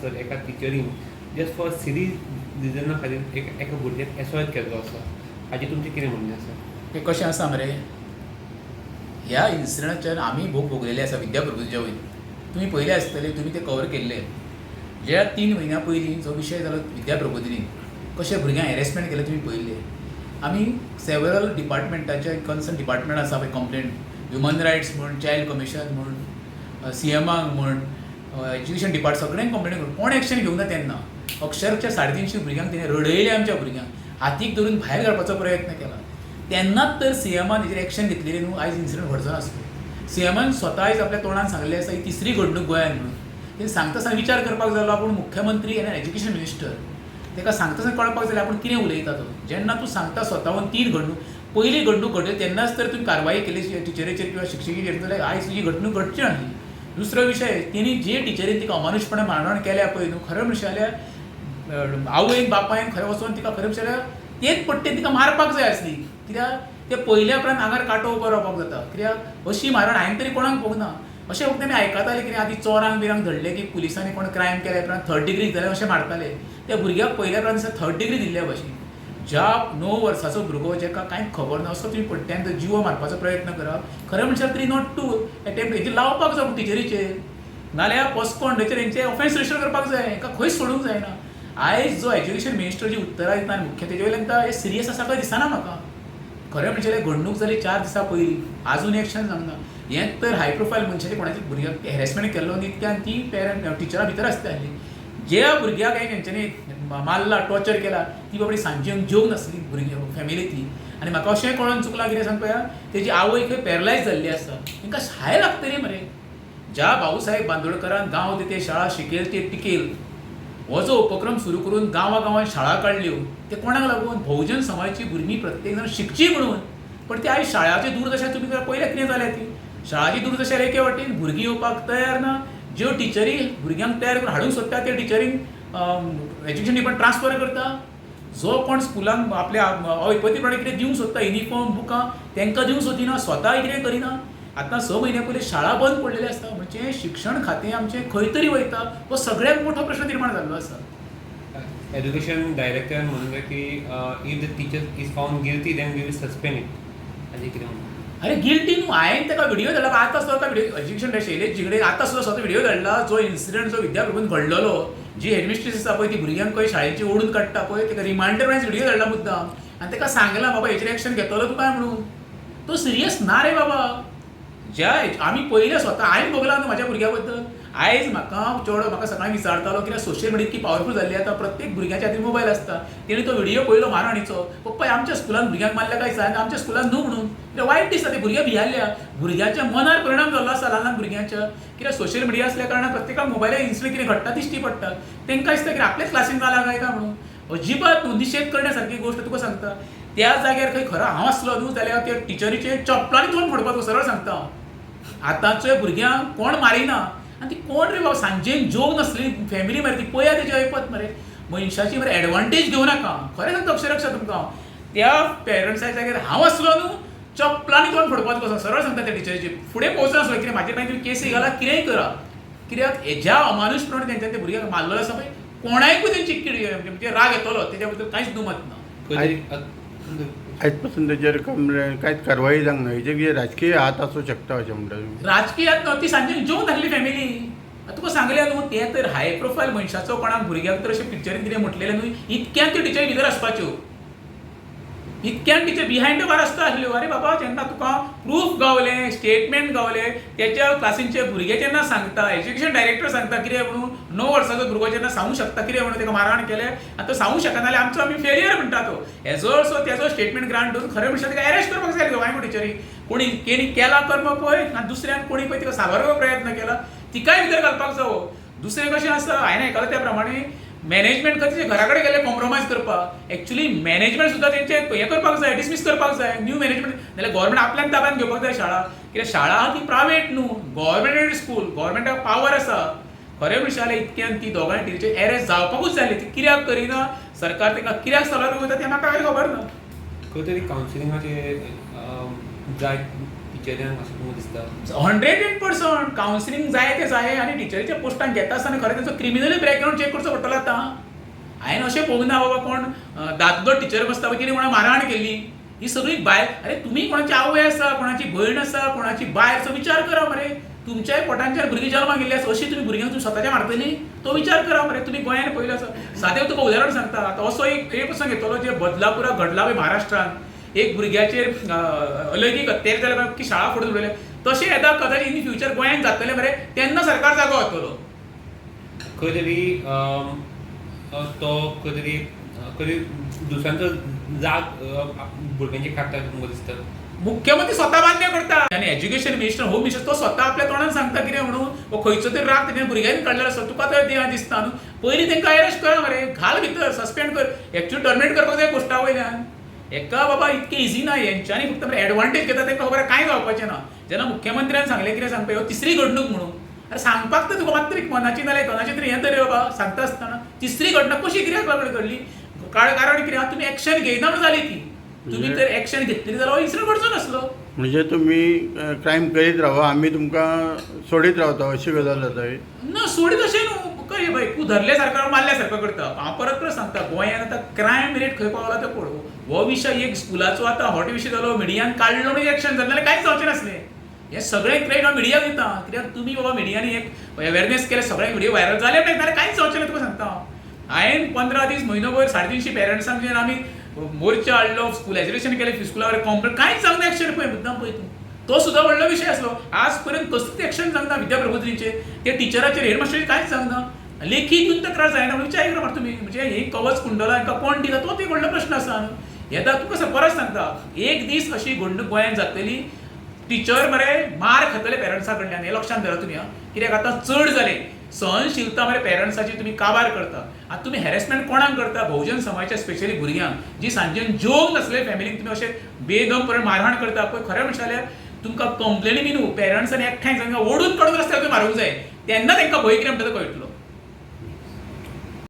हांगासर एका टिचरीन जस्ट फॉर सिरीज रिजना खातीर एक एका भुरग्याक एसॉयट केल्लो आसा हाजें तुमचें कितें म्हणणें आसा हें कशें आसा मरे ह्या इन्सिडंटाच्यान आमी भोग भोगलेले आसा विद्याप्रभूच्या वयर तुमी पयले आसतले तुमी ते कवर केल्ले ज्या तीन म्हयन्या पयलीं जो विशय जालो विद्याप्रबोधिनी कशे भुरग्यांक हॅरेसमेंट केले तुमी पयले आमी सेवरल डिपार्टमेंटाचे कन्सर्न डिपार्टमेंट आसा पळय कंप्लेंट ह्युमन रायट्स म्हण चायल्ड कमिशन म्हण सी एमाक म्हण एज्युकेशन डिपार्ट सगळ्यांक कंप्लेन करून कोण एक्शन घेवंक ना तेन्ना अक्षरच्या साडे तिनशी भुरग्यांक तेणें रडयले आमच्या भुरग्यांक हातीक धरून भायर काडपाचो प्रयत्न केला. तेन्नाच तर सीएमान हेजेर एक्शन घेतलेली न्हू आयज इन्सिडंट घडचो नासलो सीएमान स्वता आयज आपल्या तोंडान सांगलें आसा ही तिसरी घडणूक गोंयांत म्हणून. ते सांगता सांग विचार करपाक जालो आपूण मुख्यमंत्री आनी एज्युकेशन मिनिस्टर तेका सांगता सांग कळपाक जाल्यार आपूण कितें उलयता तो? जेन्ना तूं सांगता स्वताहून तीन घडणूक पयली घडणूक घडली तेन्नाच तर तुवें कारवाई केली टिचरीचेर किंवा शिक्षिकेचेर जाल्यार आयज तुजी घडणूक घडची नासली दुसरो विशय तेणी जे टिचरीन तिका अमानुषपणे मारहाण केल्या पळय न्हू खरें म्हणशें जाल्यार आवयन बापायन खरें वचोन तिका खरें म्हणशें जाल्यार तेच पट्टेन तिका मारपाक जाय आसली कित्याक ते पयल्या उपरांत आंगार कांटो उबो रावपाक जाता. कित्याक अशी मारण हांवें तरी कोणाक पळोवंक ना. अशें फक्त आमी आयकताले कितें आदी चोरांक बिरांक धरले की पुलिसांनी कोण क्रायम केल्या उपरांत थर्ड डिग्री जाल्यार अशें मारताले. त्या भुरग्याक पयल्या उपरांत थर्ड डिग्री दिल्ल्या भशेन ज्या णव वर्साचो भुरगो जेका कांय खबर ना असो तुमी पट्ट्यान जिवो मारपाचो प्रयत्न करप खरें म्हणल्यार थ्री नॉट टू एटेम्प्ट हेचेर लावपाक जाय टिचरीचेर नाल्यार पोस्कोन हेचेर हेंचे ऑफेन्स रजिस्टर करपाक जाय हेका खंयच सोडूंक जायना. आयज जो एज्युकेशन मिनिस्टर जी उतरां दिता आनी मुख्य तेजे वयल्यान हें सिरियस आसा काय दिसना म्हाका. खरें म्हणजे घडणूक जाली चार दिसा पयलीं. आजून एक्शन जावना हें तर हाय प्रोफायल मनशाचे कोणाच्या भुरग्याक हॅरेसमेंट केल्लो न्ही इतक्यान ती पेरंट टिचरां भितर आसताली ज्या भुरग्याक हांवें हेंच्यांनी मारला टॉर्चर केला. ती बाबडी सांजे जेवंक नासली भुरगीं फॅमिली ती. आनी म्हाका अशें कळोन चुकलां कितें सांग पळया तेजी आवय खंय पॅरलायज जाल्ली आसा तांकां शाळे लागतली मरे. ज्या भाऊसाहेब बांदोडकरान गांव ते शाळा शिकेल ते टिकेल. हो जो उपक्रम सुरू करून गांवा गांवांत शाळा काडल्यो ते कोणाक लागून? भोवजन समाजाची भुरगीं प्रत्येक जाण शिकची म्हणून. पण ते आयज शाळाची दुर्दशा तुमी पयल्या कितें जाल्या ती? शाळाची दुर्दशा एके वाटेन भुरगीं येवपाक तयार ना. ज्यो टिचरी भुरग्यांक तयार करून हाडूंक सोदता त्या टिचरींक एज्युकेशन डिपार्ट ट्रान्सफर करता. जो कोण स्कुलांक आपल्या अयपती प्रमाणे कितें दिवंक सोदता युनिफॉर्म बुकां तांकां दिवंक सोदिना स्वता कितें करिना. आतां स म्हयन्या पयलीं शाळा बंद पडलेली आसता म्हणजे शिक्षण खातें आमचें खंय तरी वयता हो सगळ्यांत मोठो प्रश्न निर्माण जाल्लो आसा एज्युकेशन डायरेक्टरान म्हणलें की if the teacher is found guilty then we will suspend it आनी कितें म्हणून. अरे गिल्टी हांवें ताका व्हिडिओ धाडला आतां सुद्दां व्हिडिओ एज्युकेशन शैलेश जिगडे आतां सुद्दां स्वता व्हिडिओ धाडला जो इन्सिडंट जो विद्याप्रभून घडलेलो जी हेडमिस्ट्रेस आसा पळय ती भुरग्यांक खंय शाळेची ओडून काडटा पळय ताका रिमांडर वायज व्हिडिओ धाडला मुद्दाम. आनी ताका सांगलां बाबा हेचेर एक्शन घेतलो तूं काय म्हणून? तो सिरियस ना रे बाबा. ज्या आमी पयलें स्वता हांवें भोगला न्हू म्हाज्या भुरग्या बद्दल आयज म्हाका चेडो म्हाका सकाळीं विचारतालो कित्याक सोशल मिडिया इतकी पावरफूल जाल्ली आतां प्रत्येक भुरग्याच्या हातीन मोबायल आसता तेणी तो व्हिडियो पयलो मारहाणीचो पप्पा आमच्या स्कुलान भुरग्यांक मारल्या काय सांग? आमच्या स्कुलान न्हू म्हणून. कित्याक वायट दिसता ते भुरग्यां भियाल्ल्या भुरग्याच्या मनार परिणाम जाल्लो आसा ल्हान ल्हान भुरग्यांच्या. कित्याक सोशल मिडिया आसल्या कारणान प्रत्येकाक मोबायलार इन्स्टंट कितें घडटा दिश्टी पडटा तेंकां दिसता की आपल्याच क्लासीन जालां काय काय म्हणून? अजिबात न्हू निशेध करण्यासारखी गोश्ट तुका सांगता. त्या जाग्यार खंय खरो हांव आसलो न्हू जाल्यार त्या टिचरीचे चपलांनी तोंड फोडपाचो सरळ सांगता हांव. आतांच्या भुरग्यांक कोण मारिना. आनी ती कोण रे बाबा सांजेन जोग नासली फॅमिली मरे ती पया तेजी ऐपत मरे. मनशाची मरे एडवांटेज घेवं नाका खरें सांगता अक्षरक्षा तुमकां हांव. त्या पेरंट्साच्या जाग्यार हांव आसलो न्हू चपलांनी तोंड फोडपाचो कसो सरळ सांगता त्या टिचरीचे. फुडें पोवचो नासलो कितें म्हाजे मागीर तुम्ही केसी घाला कितेंय करा. कित्याक हेज्या अमानुश प्रमाणे तेंच्यानी त्या भुरग्याक मारलेलो आसा पळय कोणायकूय तेंची किड म्हणजे राग येतलो तेज्या बद्दल कांयच दुमत ना आयजपासून तेजेर कांयच कारवाई जावंक ना हेजे कितें राजकीय हात आसूं शकता अशें म्हणटा तुमी राजकीयात न्हू ती सांजे जेवून धाडली फॅमिली आतां तुका सांगलें न्हू तें तर हाय प्रोफायल मनशाचो कोणाक भुरग्याक तर अशें पिक्चरीन कितें म्हटलेलें न्हू. इतक्यान त्यो टिचरी भितर आसपाच्यो इतक्यान टिचर बिहायंड बार आसता आसल्यो अरे बाबा जेन्ना तुका प्रूफ गावलें स्टेटमेंट गावलें तेच्या क्लासींचे भुरगे जेन्ना सांगता एज्युकेशन डायरेक्टर सांगता कितें म्हणून? णव वर्साचो भुरगो जेन्ना सांगूंक शकता कितें म्हणून ताका मारहाण केलें आनी तो सांगूं शकना जाल्यार आमचो आमी फेलियर म्हणटा तो हेजो असो तेजो स्टेटमेंट ग्रांट दोन खरें म्हणटा ताका अरेस्ट करपाक जाय गोंय टिचरी कोणी केणी केला कर्म पळय आनी दुसऱ्यान कोणी पळय तिका साबारपाचो प्रयत्न केला तिकाय भितर घालपाक जावो? दुसरें कशें आसा हांवें आयकलां त्या प्रमाणे मॅनेजमेंट खंय घरा कडेन गेले कॉम्प्रोमायज करपाक. एक्चुली मॅनेजमेंट सुद्दां तेंचे हें करपाक जाय डिसमीस करपाक जाय. न्यू मॅनेजमेंट नाल्यार गव्हर्मेंट आपल्यान ताब्यात घेवपाक जाय शाळा. कित्याक शाळा ती प्रायवेट न्हू गव्हर्मेंटेड स्कूल गव्हर्मेंटाक पावर आसा खरें म्हणशें जाल्यार इतक्यान ती दोगांय टिचर एरेस्ट जावपाकूच जाय ती कित्याक करिना. सरकार तांकां कित्याक सलाह वयता तें म्हाका कांय खबर ना? खंय तरी कावन्सिलिंगाचे जाय टिचऱ्यांक अशें तुमकां दिसता. हंड्रेड एट पर्संट कावन्सिलींग जाय ते जाय आनी टिचरीच्या पोस्टान घेता आसतना खरें तांचो क्रिमिनली बॅकग्रावंड चॅक करचो पडटलो आतां हांवें अशें पळोवंक ना बाबा कोण दादलो टिचर बसता पळय तिणें कोणा मारहाण केल्ली ही सगळी बायल अरे तुमी कोणाची आवय आसा कोणाची भयण आसा कोणाची बाय आसा विचार करा मरे तुमच्याय पोटांच्यार भुरगीं जल्माक गेल्ली आसा अशी तुमी भुरग्यांक तुमी स्वताच्या मारतली तो विचार करा. मरे तुमी गोंयान पयलो आसा सादें तुका उदाहरण सांगता. आतां असो एक एक प्रसंग घेतलो जे बदलापुरा घडला पळय महाराष्ट्रांत. एक भुरग्याचेर अलैंगीक अत्याचार जाले की शाळा फोडून उडयले तशें येता कदाचित इन फ्युचर गोंयान जातलें मरे तेन्ना सरकार जागो जातलो खंय तरी तो खंय तरी खंय दुसऱ्यांचो जाग अ, भुरग्यांचेर काडटा तुमकां दिसता. मुख्यमंत्री स्वतः मान्य करता आनी एज्युकेशन मिनिस्टर होम मिनिस्टर तो स्वतः खंयचो तरी राग तेणें भुरग्यांनी काडलेलो आसता तुका तर तें दिसता न्हू? पयलीं तांकां अरेस्ट करा मरे घाल भितर सस्पेंड कर. एक्च्युअली टर्मिनेट करपाक जाय पोस्टा वयल्यान एका बाबा इतकें इझी ना हेंच्यांनी फक्त एडवांटेज घेता तांकां खबर कांय जावपाचें ना? जेन्ना मुख्यमंत्र्यान सांगलें कितें सांगता ह्यो तिसरी घडणूक म्हणून. अरे सांगपाक तर तुका मात्र मनाची नाल्यार कोणाची तरी हें तरी बाबा सांगता आसतना तिसरी घटना कशी कित्याक लागून घडली? कारण कारण कितें आहा, तुमी एक्शन घेयना जाली ती. तुमी म्हणजे- तर एक्शन घेतली जाल्यार हो इन्सिडंट घडचो नासलो. म्हणजे तुमी क्रायम करीत रावा आमी तुमकां सोडीत रावता अशी गजाल जाता ही. ना सोडीत अशें न्हू कळ्ळी भाई. तूं धरले सारको मारल्या सारको करता हांव परत परत सांगता गोंयांत आतां क्रायम रेट खंय पावला तें पळोव हो विशय एक स्कुलाचो आतां हॉट विशय जालो मिडियान काडलो म्हणून एक्शन जालें जाल्यार कांयच जावचें नासलें. हे सगळें क्रेडिट हांव मिडियाक दिता. कित्याक तुमी बाबा मिडियांनी एक अवेरनेस केले सगळे व्हिडिओ व्हायरल जाले पळय जाल्यार कांयच जावचें ना तुका सांगता. हांव हांवें पंदरा दीस म्हयनोभर साडे तिनशी पेरंट्सांक जेन्ना आमी मोर्चा हाडलो स्कूल एज्युकेशन केलें स्कुला कंप्लेंट कांयच जावंक ना एक्शन पळय मुद्दाम पळय तूं. तो सुद्दां व्हडलो विशय आसलो आज पर्यंत कसलीच एक्शन जावंक ना विद्या प्रबोधिनीचेर ते टिचराचेर हेडमास्टराचेर कांयच जावंक ना लेखी घेवन तक्रार जायना म्हणून विचार करा तुमी म्हणजे हे कवच कुंडला हांकां कोण दिला तो एक व्हडलो प्रश्न आसा न्हू येता तुका परत सांगता. एक दीस अशी घडणूक गोंयांत जातली. टिचर मरे मार खातले पेरंट्सा कडल्यान हे लक्षांत धरा तुमी आं. कित्याक आतां चड जालें सहनशीलता मरे पेरंट्साची तुमी काबार करता? आतां तुमी हॅरेसमेंट कोणाक करता? बहुजन समाजाच्या स्पेशली भुरग्यांक जी सांजेन जेवंक नासले फॅमिलीक तुमी अशें बेदम पर्यंत मारहाण करता. पळय खरें म्हणशें जाल्यार तुमकां कंप्लेनी बी न्हू पेरंट्सांनी एकठांय सांगा ओडून काडून रस्त्यार तुमी मारूंक जाय. तेन्ना तांकां भंय कितें म्हणटा तो कळटलो.